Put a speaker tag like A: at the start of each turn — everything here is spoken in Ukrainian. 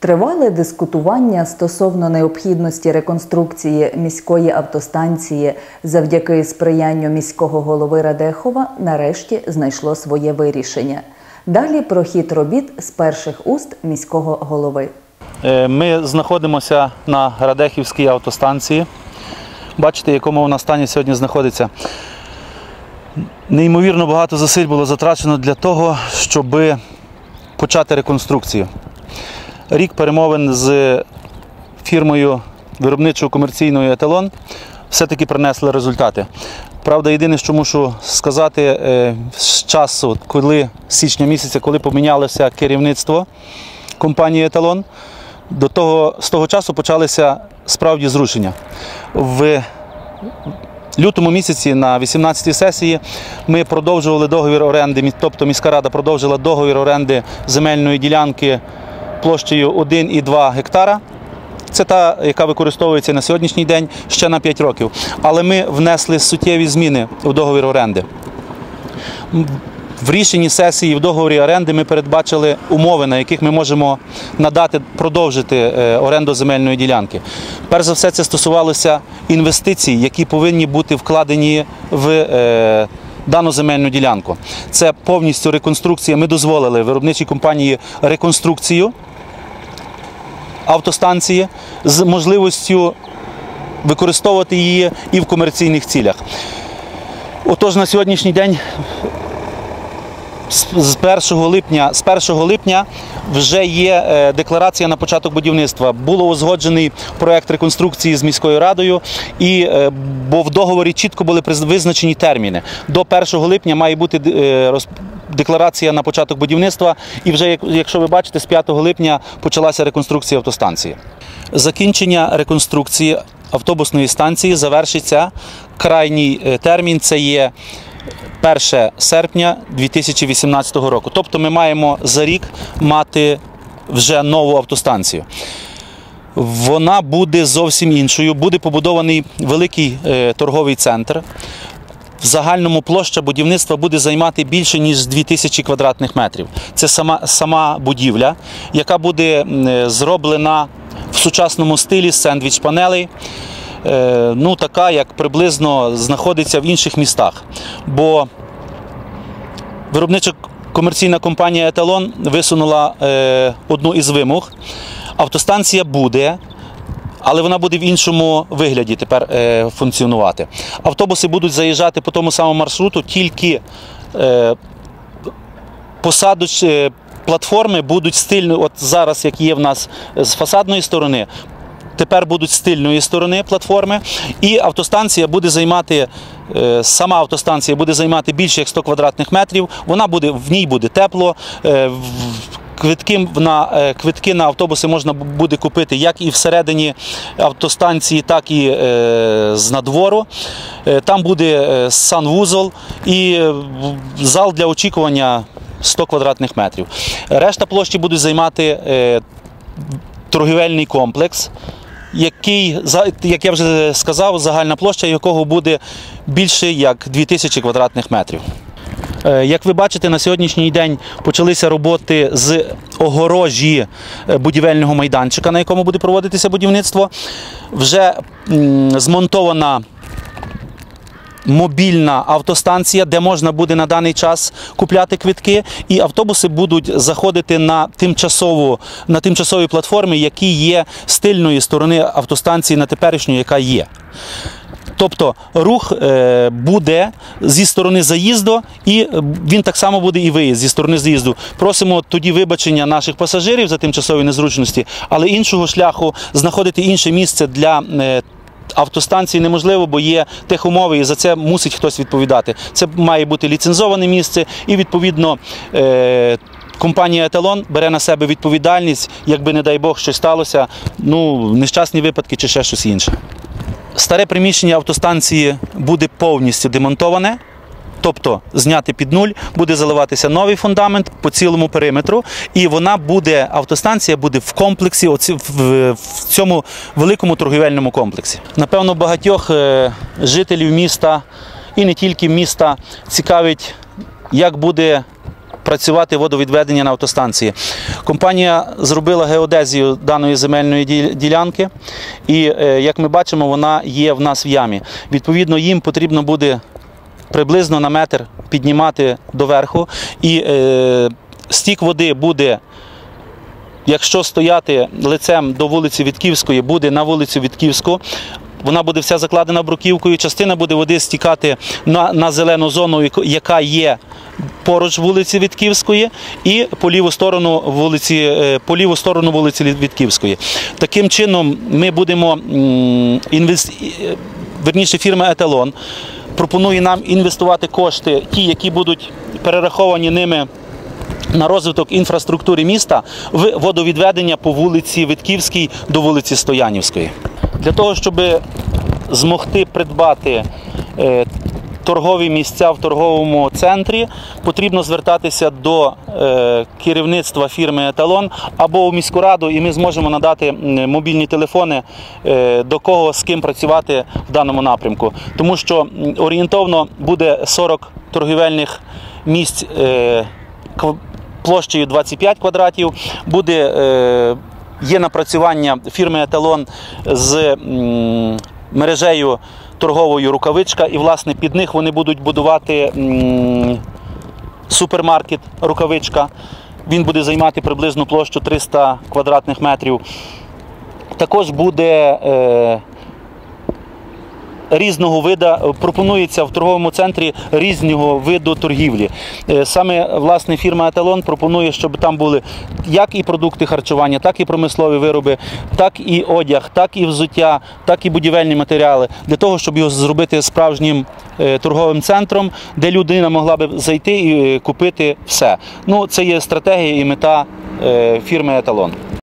A: Тривале дискутування стосовно необхідності реконструкції міської автостанції завдяки сприянню міського голови Радехова нарешті знайшло своє вирішення. Далі про хід робіт з перших уст міського голови.
B: Е, Ми знаходимося на Радехівській автостанції. Бачите, якому вона стані сьогодні знаходиться. Неймовірно багато зусиль було затрачено для того, щоб почати реконструкцію. Рік перемовин з фірмою виробничою комерційною еталон все-таки принесли результати. Правда, єдине, що мушу сказати, е, з часу, коли січня місяця, коли помінялося керівництво компанії Еталон, до того, з того часу почалися справді зрушення. В лютому місяці на 18-й сесії ми продовжували договір оренди, тобто міська рада продовжила договір оренди земельної ділянки площею 1,2 гектара. Це та, яка використовується на сьогоднішній день ще на 5 років. Але ми внесли суттєві зміни в договір оренди. В рішенні сесії в договорі оренди ми передбачили умови, на яких ми можемо надати, продовжити е, оренду земельної ділянки. Перш за все, це стосувалося інвестицій, які повинні бути вкладені в е, дану земельну ділянку. Це повністю реконструкція. Ми дозволили виробничій компанії реконструкцію автостанції з можливістю використовувати її і в комерційних цілях. Отож, на сьогоднішній день з з 1 липня, з 1 липня вже є е, декларація на початок будівництва. Було узгоджений проект реконструкції з міською радою, і е, бо в договорі чітко були визначені терміни. До 1 липня має бути е, декларація на початок будівництва. І вже, якщо ви бачите, з 5 липня почалася реконструкція автостанції. Закінчення реконструкції автобусної станції завершиться крайній е, термін. Це є 1 серпня 2018 року. Тобто ми маємо за рік мати вже нову автостанцію. Вона буде зовсім іншою. Буде побудований великий е, торговий центр. В загальному площа будівництва буде займати більше ніж 2000 квадратних метрів. Це сама, сама будівля, яка буде е, зроблена в сучасному стилі сендвіч-панелей. Е, ну, така, як приблизно знаходиться в інших містах. Бо виробнича комерційна компанія Еталон висунула е, одну із вимог. Автостанція буде, але вона буде в іншому вигляді тепер е, функціонувати. Автобуси будуть заїжджати по тому самому маршруту, тільки е, посадоч, е, платформи будуть стильно, от зараз, як є в нас з фасадної сторони, тепер будуть з тильної сторони платформи, і автостанція буде займати. е, Сама автостанція буде займати більше як 100 квадратних метрів. Вона буде в ній буде тепло. е, Квитки на е, квитки на автобуси можна буде купити як і всередині автостанції, так і е, з надвору. Там буде санвузол і зал для очікування 100 квадратних метрів. Решта площі будуть займати торгівельний комплекс, який, як я вже сказав, загальна площа якого буде більше як 2000 квадратних метрів. Е, Як ви бачите, на сьогоднішній день почалися роботи з огорожі е, будівельного майданчика, на якому буде проводитися будівництво. Вже змонтована мобільна автостанція, де можна буде на даний час купляти квитки, і автобуси будуть заходити на тимчасову на тимчасові платформи, які є з тильної сторони автостанції на теперішню, яка є. Тобто рух е, буде зі сторони заїзду, і він так само буде і виїзд зі сторони заїзду. Просимо тоді вибачення наших пасажирів за тимчасові незручності, але іншого шляху знаходити інше місце для. Автостанції неможливо, бо є техумови, і за це мусить хтось відповідати. Це має бути ліцензоване місце, і відповідно е, компанія Еталон бере на себе відповідальність, якби, не дай Бог, щось сталося, ну, нещасні випадки чи ще щось інше. Старе приміщення автостанції буде повністю демонтоване, тобто зняти під нуль, буде заливатися новий фундамент по цілому периметру, і вона буде, автостанція буде в комплексі, в цьому великому торгівельному комплексі. Напевно, багатьох е, жителів міста і не тільки міста цікавить, як буде працювати водовідведення на автостанції. Компанія зробила геодезію даної земельної ділянки, і е, як ми бачимо, вона є в нас в ямі. Відповідно, їм потрібно буде приблизно на метр піднімати доверху, і е, стік води буде. Якщо стояти лицем до вулиці Вітківської, буде на вулицю Вітківську. Вона буде вся закладена бруківкою. Частина буде води стікати на, на зелену зону, яка є поруч вулиці Вітківської, і по ліву сторону вулиці, е, по ліву сторону вулиці Вітківської. Таким чином, ми будемо м, інвес... е, верніше, фірма Еталон пропонує нам інвестувати кошти, ті, які будуть перераховані ними на розвиток інфраструктури міста в водовідведення по вулиці Витківській до вулиці Стоянівської. Для того, щоб змогти придбати е, торгові місця в торговому центрі, потрібно звертатися до е, керівництва фірми Еталон або у міську раду, і ми зможемо надати мобільні телефони е, до кого з ким працювати в даному напрямку. Тому що орієнтовно буде 40 торгівельних місць. е, площею 25 квадратів. Буде, є напрацювання фірми Еталон з мережею торговою рукавичка, і власне під них вони будуть будувати супермаркет рукавичка. Він буде займати приблизно площу 300 квадратних метрів. Також буде е, різного вида пропонується в торговому центрі різного виду торгівлі. Е, Саме власне фірма Еталон пропонує, щоб там були як і продукти харчування, так і промислові вироби, так і одяг, так і взуття, так і будівельні матеріали для того, щоб його зробити справжнім е, торговим центром, де людина могла би зайти і е, купити все. Ну це є стратегія і мета фірми Еталон.